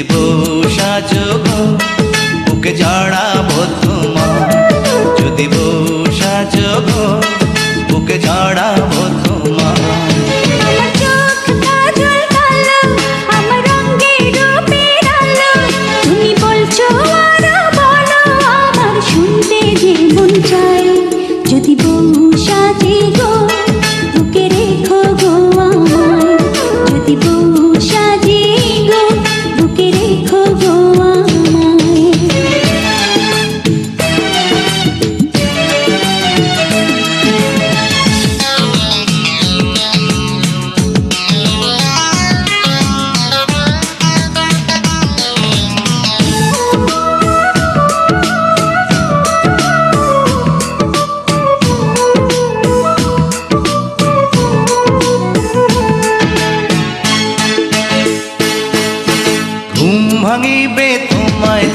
দেব সাজগ বুকে জড়াবো তোমার যদি বসাজগ বুকে জড়াবো তোমার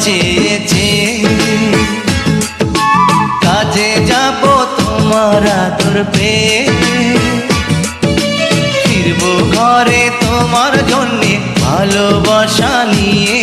চেয়েছে। কাজে যাব তোমার দূর পেয়ে। ফিরবো ঘরে তোমার জন্যে ভালোবাসা নিয়ে।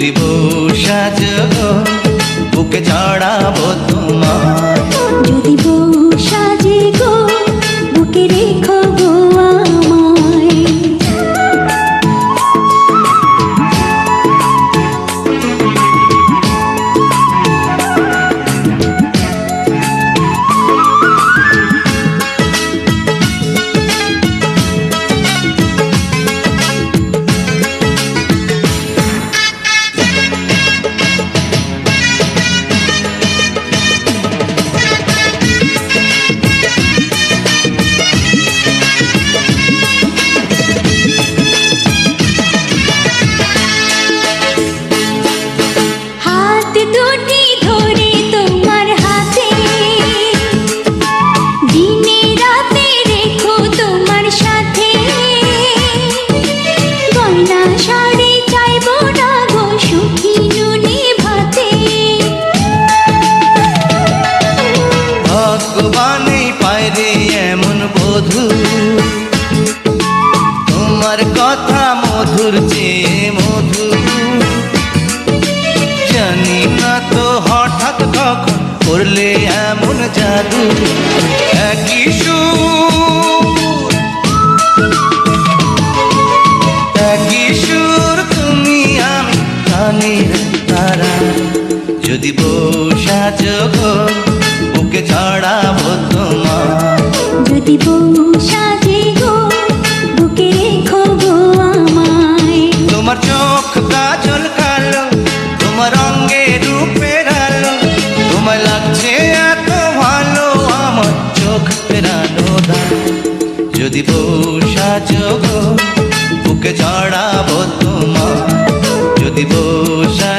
দিবস আজ বুকে চড়া তোমার কথা মধুর চেয়ে মধু জানি না তো হঠাৎ কখন করলে এমন জাদু। একই সুর। একই সুর তুমি আমি কানের তারা। যদি বসা যোগ বুকে ছড়াবো তোমার। যদি বসা ছাড়াবো তোমা। যদি বসা